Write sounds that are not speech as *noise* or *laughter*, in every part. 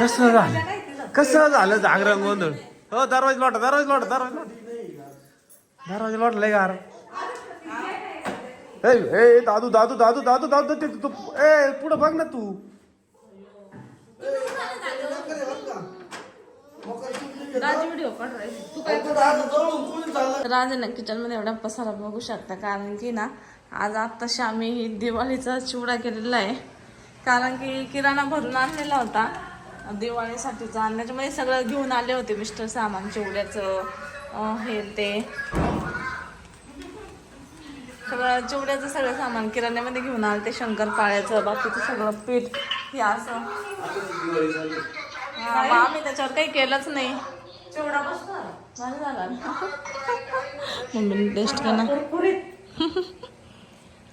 कसं झालं? कसं झालं जागरण गोंधळ? हो दरवाजा लोटा दरवाजा लोटा दरवाजा दरवाज लोट लय गार. ए ए, दादू दादू दादू दादू दादू ते तू ए पुढे बघ ना तू. राज व्हिडिओ किचनमध्ये एवढा पसारा बघू शकता कारण की ना आज आत्ताशी आम्ही दिवाळीचा चिवडा केलेला आहे. कारण की किराणा भरून आणलेला होता. दिवाळीसाठीचा आणि त्याच्यामध्ये सगळं घेऊन आले होते मिस्टर सामान चिवड्याचं हे ते. सगळं चिवड्याचं सगळं सामान किराण्यामध्ये घेऊन आले ते शंकरपाळ्याचं बाकीचं सगळं पीठ हे असं. आम्ही त्याच्यावर काही केलंच नाही. चिवडा झाला. मम्मीने टेस्ट केला.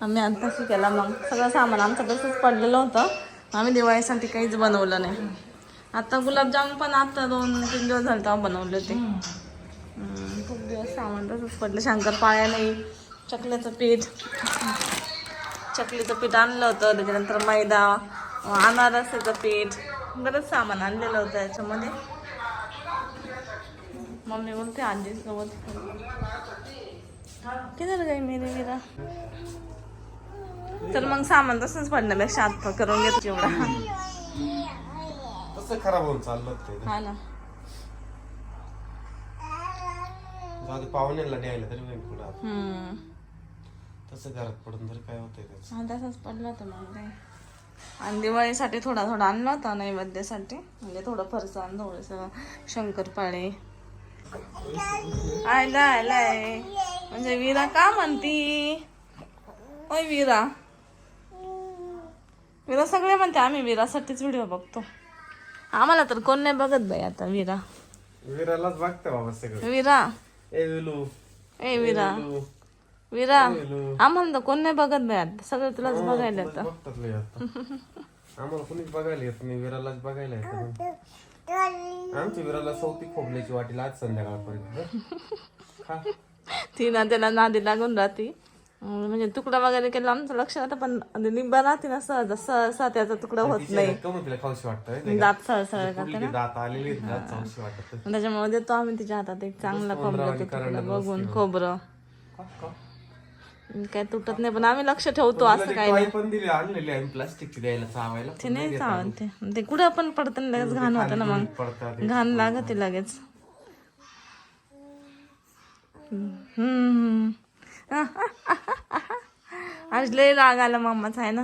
आम्ही आत्ताशी केला मग. सगळं सामान आमचं तसंच पडलेलं होतं. आम्ही दिवाळीसाठी काहीच बनवलं नाही. आता गुलाबजाम पण आता दोन तीन दिवस झाले तेव्हा बनवले होते. खूप दिवस सामान तसंच पडलं. शंकरपाळ्या नाही चकल्याचं पीठ चकलीचं पीठ आणलं होतं. त्याच्यानंतर मैदा अनारसाचं पीठ बरंच सामान आणलेलं होतं याच्यामध्ये. मम्मी बोलते आजी सोबत किती काही मेरे गेला तर मग सामान तसंच पडण्यापेक्षा आत्ता करून घेतो एवढा कसं खराब होऊन चाललं ते. हा ना. जाऊ दे पाहुण्याला द्यायला तरी होईल पुढं. हम्म. तसं घरात पडून तर काय होतंय त्याचं. हा तसंच पडलं होतं मग काय. आणि दिवाळीसाठी थोडा थोडा आणला होता नैवेद्यासाठी. म्हणजे थोडं फरसाण थोडंसं शंकरपाळे. आयला आलाय म्हणजे वीरा का म्हणती? ओय वीरा. वीरा सगळे म्हणते आम्ही वीरासाठीच व्हिडिओ बघतो. आम्हाला तर कोण नाही बघत बाई आता वीरा. विरालाच बघतं बाबा सगळं. वीरा. ए विलू. ए वीरा. विलू. वीरा. आम्हाला तर कोण नाही बघत बाई आता सगळं तुलाच बघायला येतं. बघतात लय आता. आम्हाला कुणीच बघायला येत नाही विरालाच बघायला येतं आमच्या विराला सौती खोबल्याची वाटीला आज संध्याकाळपर्यंत. खा ती ना त्याला नादी लागून राहते. म्हणजे तुकडा वगैरे केला आमचं लक्ष राहतं पण निंबा राहते ना सहज सहसा त्याचा तुकडा होत नाही. खाऊशी वाटतं दात चावशी वाटत त्याच्यामुळे देतो आम्ही तिच्या हातात एक चांगला खोबरं तुकडा बघून खोबरं. काय तुटत नाही पण आम्ही लक्ष ठेवतो असं काय प्लास्टिकची द्यायला चावायला ते नाही चावत ते. कुठं पण पडतं ना लगेच घाण होतं ना मग. घाण लागते लगेच. हम्म. *laughs* आज लय राग आला मम्माचा आहे ना?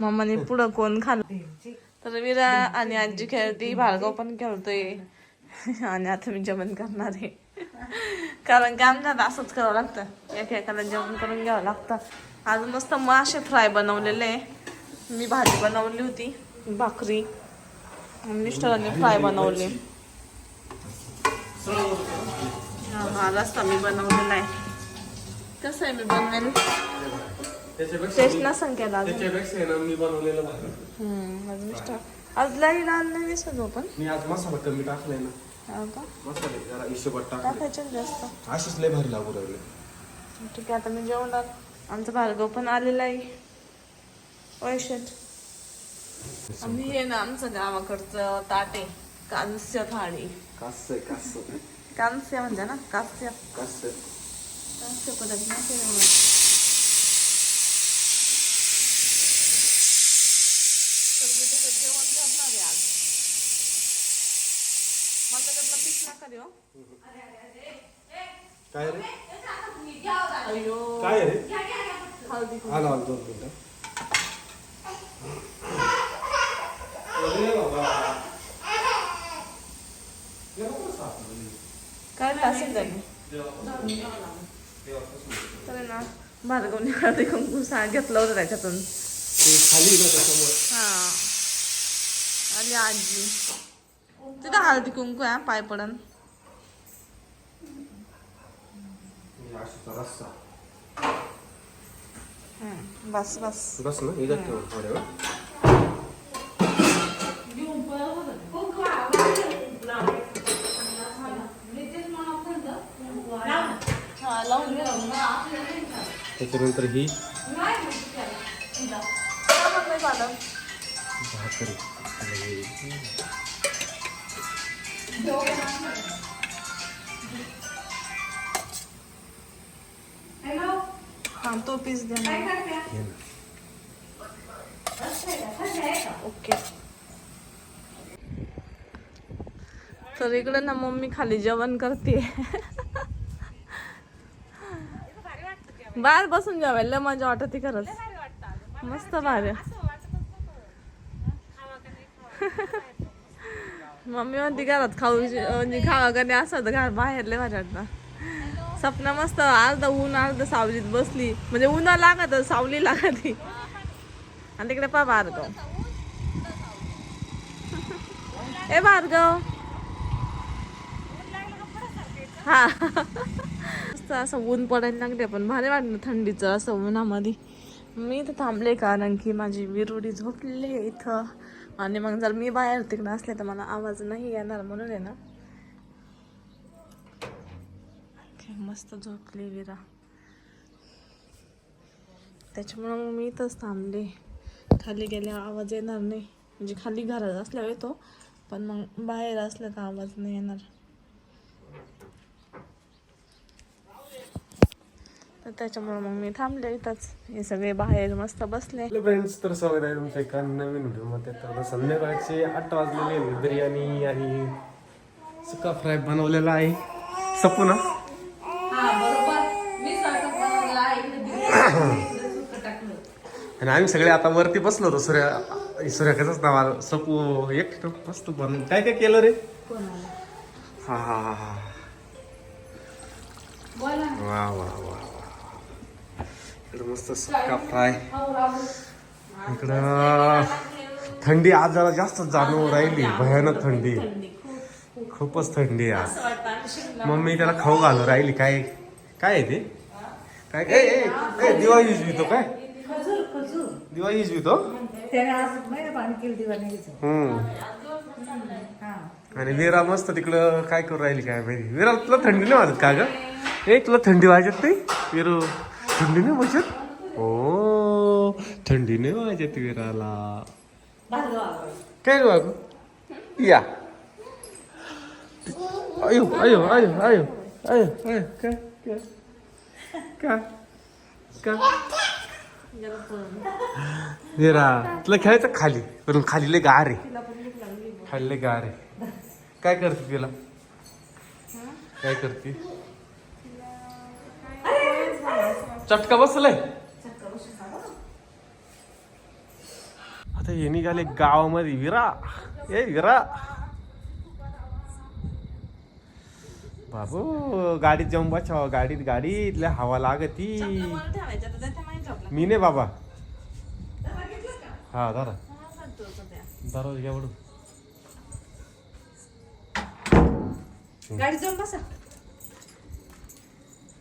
मम्माने पुढं कोण खाल्लं? तर विरा आणि आजी खेळती भार्गव पण खेळतोय. आणि आता मी जेवण करणार आहे. कारण की नाही असंच करावं लागतं. एकेकाला जेवण करून घ्यावं लागतं. आज मस्त मासे फ्राय बनवलेले. आहे मी भाजी बनवली होती भाकरी. मिस्टरांनी फ्राय बनवली. हा रस्ता मी बनवलेला आहे. कसं आहे मी बनवेल? त्याच्यापेक्षा टेस्ट केला अजून. त्याच्यापेक्षा आहे ना मी बनवलेलं भारी. हम्म, माझं मिस्टर. आज लाई लाल नाही दिसत हो पण. मी आज मसाला कमी टाकलाय ना. हा का? मसाले जरा हिशोबात टाकले. टाकायचे ना जास्त. अशीच लय भारी लागू राहिले. ठीक आहे आता मी जेवणार आमचा भार्गव पण आलेला आहे. पैशात आम्ही हे ना आमचं गावाकडचं ताटे कांस्य थाळी कास कास कांस्य म्हणजे ना कांस्य कास त्याच्यात जेवण करणार आहे आज मला त्याच्यातलं पीस नका देऊ काय रे? अयो काय रे? आलो आलो दोन मिनिटं काय असेल आहे ना भार्गवने हळदी कुंकू सा घेतलं होतं त्याच्यातून. खाली ना त्याच्यामुळे हा. आली आजी. तिथं हळदी कुंकू आहे पाय पडन. बस बस. बस ना इथं ठेव थोड्या वेळ हा लावून घे लावून. त्याच्यानंतर ही? भाकरी. हा तो पीस ना. ओके. तर इकडे ना मम्मी खाली जेवण करते बाहेर बसून जेवायला. लय मजा वाटते खरंच. मस्त भारी. मम्मी म्हणते घरात खाऊ म्हणजे खावा का नाही असं घर बाहेर लय भारी वाटतं. सपना मस्त अर्ध ऊन अर्ध सावलीत बसली. म्हणजे उन्हा लागत सावली लागत आणि तिकडे पा भार्गव. ए भार्गव. हा. मस्त असं ऊन पडायला लागले पण भारी वाटलं थंडीचं असं उन्हामध्ये. मी इथं थांबले कारण की माझी विरुडी झोपले इथं. आणि मग जर मी बाहेर तिकडं असले तर मला आवाज नाही येणार म्हणून आहे ना. मस्त झोपली विरा. त्याच्यामुळं मग मी इथंच थांबले. खाली गेल्यावर आवाज येणार नाही. म्हणजे खाली घरात असल्यावर येतो पण मग बाहेर असलं तर आवाज नाही येणार. तर त्याच्यामुळे मग मी थांबले इथंच. हे सगळे बाहेर मस्त बसले. फ्रेंड्स तर स्वागत आहे तुमचं एका नवीन व्हिडिओमध्ये तर संध्याकाळचे आठ वाजलेले. बिर्याणी आणि सुका फ्राय बनवलेला आहे. सपू ना? आणि आम्ही सगळे आता वरती बसलो होतो. सूर्या सूर्या कसंच नाव आलं सपू एक मस्त बनवून काय काय केलं रे? हा हा हा हा. वा वा वा वा. इकडं मस्त सुका फ्राय. इकडं थंडी आज जरा जास्त जाणवू राहिली. भयानक थंडी. खूपच थंडी आहे आज. मम्मी त्याला खाऊ घालू राहिली. काय काय आहे ते? काय ए, ए, ए, दिवा हिजवितो काय? दिवा हिजवितो त्याने आज महिना पाणी केलं दिवाणीचं हम्म. हा आणि वीरा मस्त तिकडं काय करू राहिली काय माहिती. वीरा तुला थंडी नाही वाजत का ग? ए तुला थंडी वाजत नाही? वीरू. थंडी नाही वाजत हो थंडी नाही वाजत वीराला काय बाबू? या. अयो अयो अयो अयो अयो अयो काय काय वीरा तुला खेळायचं खाली? पण खाली लय गार आहे. खाली लय गार आहे. काय करते तिला? काय करते? चटका बसलाय? आता हे निघाले गावामध्ये विरा. ए विरा. बाबू गाडीत जाऊन बचाव गाडीत गाडीत. लय हवा लागती. मी नाही बाबा. हा दादा दरवाजा घ्या बडू गाडी जाऊन बसा.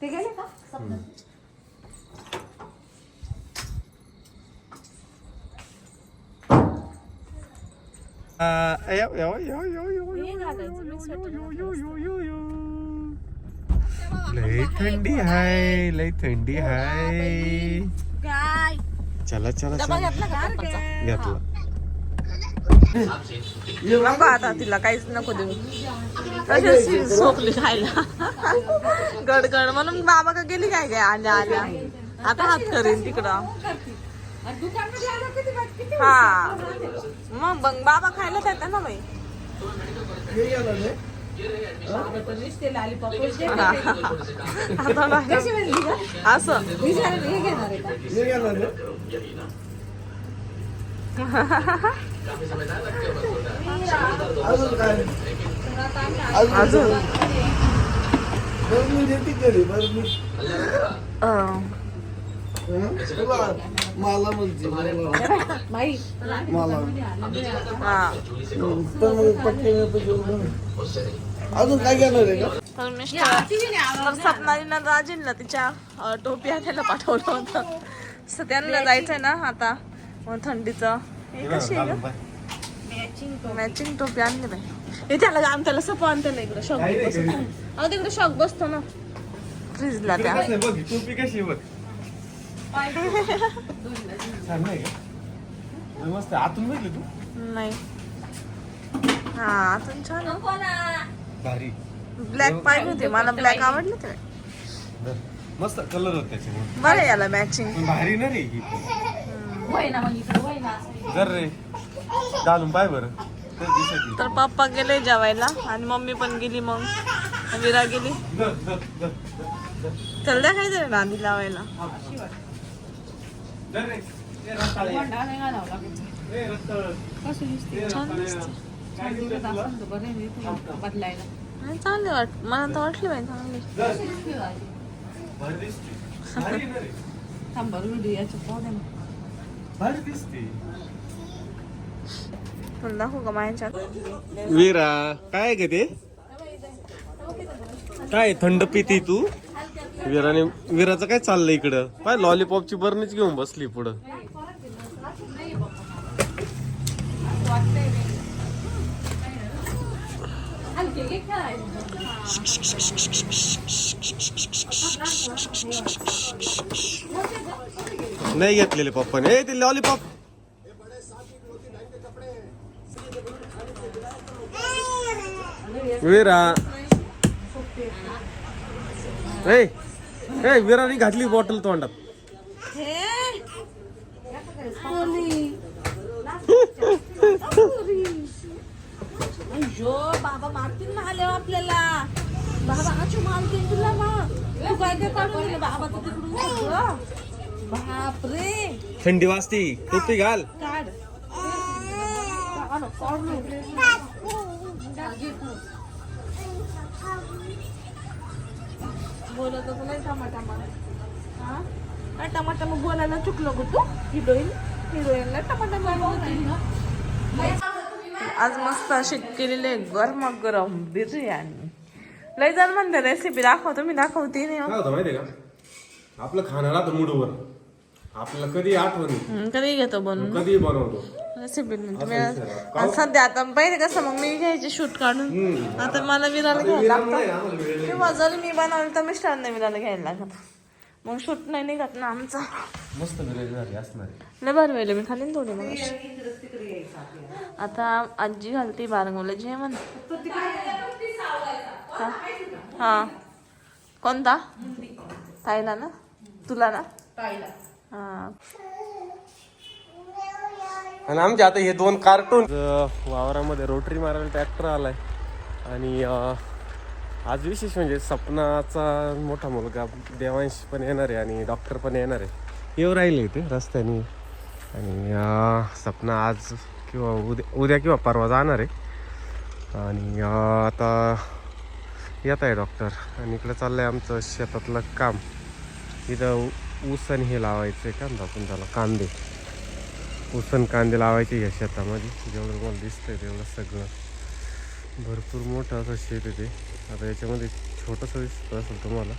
ते गेले का? लय थंडी हाय लय थंडी हाय चला घेतला नको आता तिला काहीच नको देऊ. झोपली खायला. गडगड म्हणून बाबा का गेली काय काय आल्या आल्या. आता हात करीन तिकडं. हा. मग बंग बाबा खायला देतात ना बाई. असं. हे अजून अं, मला म्हणते. मला माई मला. हा. तर मग पटकन अजून काय घेणार आहे का? सपनालीनं राजींना तिच्या टोपी हाताला पाठवलं होतं. त्यांना जायचंय ना आता थंडीचं. हे कशी आहे गं? मॅचिंग टोपी आणली बाई. हे त्याला आम त्याला सप आण त्याला इकडे शॉक बसतो. अहो तिकडे शॉक बसतो ना. फ्रीजला त्या. टोपी कशी बघ नाही का मस्त. आतून बघितली तू नाही हा आतून छान भारी ब्लॅक पाहिजे होते मला ब्लॅक आवडले ते. मस्त कलर होत त्याच्यामुळे बरं याला मॅचिंग भारी ना रे ही. होय ना मग इकडे होय ना जर रे. घालून पाय बरं. तर दिसत तर पप्पा गेले जेवायला आणि मम्मी पण गेली मग. विरा गेली. चल द्या काहीतरी नांदी लावायला? चांगली वाट मला तर वाटली बाई चांगली कशी व्हिडिओ याच्यात तुला दाखवू का माझ्याच्यात वीरा काय ग ते? काय थंड पिती तू? विराने विराचं काय चाललंय इकडं? पाय लॉलीपॉपची बरणीच घेऊन बसली पुढं. नाही घेतलेले पप्पाने. ए ते लॉलीपॉप विरा. ए ए विराने घातली बॉटल तोंडात. अय्यो बाबा मारतील ना आले आपल्याला. बाबा आजू मारतील तुला ना तू काय काय काढून दिलं बाबा तू तिकडून. सगळं बापरे. थंडी वाजती टोपी घाल. काढ. होतो नाही टमाटामा. हा? काय टमाटामा बोलायला चुकलो ग तू? हिरोईन? हिरोईनला टमाटामा आज मस्त अशी केलेली आहे गरम गरम बिर्याणी. लय जण म्हणते रेसिपी दाखवतो मी दाखवते नाही हो. काय होतं माहितीये का? आपलं खाणं राहतं मूडवर. आपल्याला कधी आठवण कधी घेतो बनवून? कधी बनवतो. रेसिपी म्हणते. मी असं विचारा. आणि सध्या आता पहिले कसं मग मी घ्यायचे शूट काढून. आता मला विराला घ्यायला लागतं. किंवा जर मी बनवलं तर मिस्टरांना विराला घ्यायला लागत. मग शूट नाही निघत ना आमचा. मस्त. लय बरं वेळ मी खाली ना थोडी मग. आता आजी घालते बारंगवलं जेवण. हा. हा. कोणता? ताईला ना? तुला ना? हा. आणि आमचे आता हे दोन कार्टून वावरामध्ये रोटरी मारायला ट्रॅक्टर आलाय. आणि आज विशेष म्हणजे सपनाचा मोठा मुलगा देवांश पण येणार आहे आणि डॉक्टर पण येणार आहे. येऊ राहिले ते रस्त्याने. आणि सपना आज किंवा उद्या उद्या किंवा परवा जाणार आहे. आणि आता येत आहे डॉक्टर आणि इकडं चाललं आहे आमचं शेतातलं काम. इथं ऊस आणि हे लावायचं आहे का पण त्याला कांदे. उसन कांदे लावायचे या शेतामध्ये. जेवढं मला दिसतंय तेवढं सगळं. भरपूर मोठं असं शेत आहे ते. आता याच्यामध्ये छोटंसं दिसतं असेल तुम्हाला.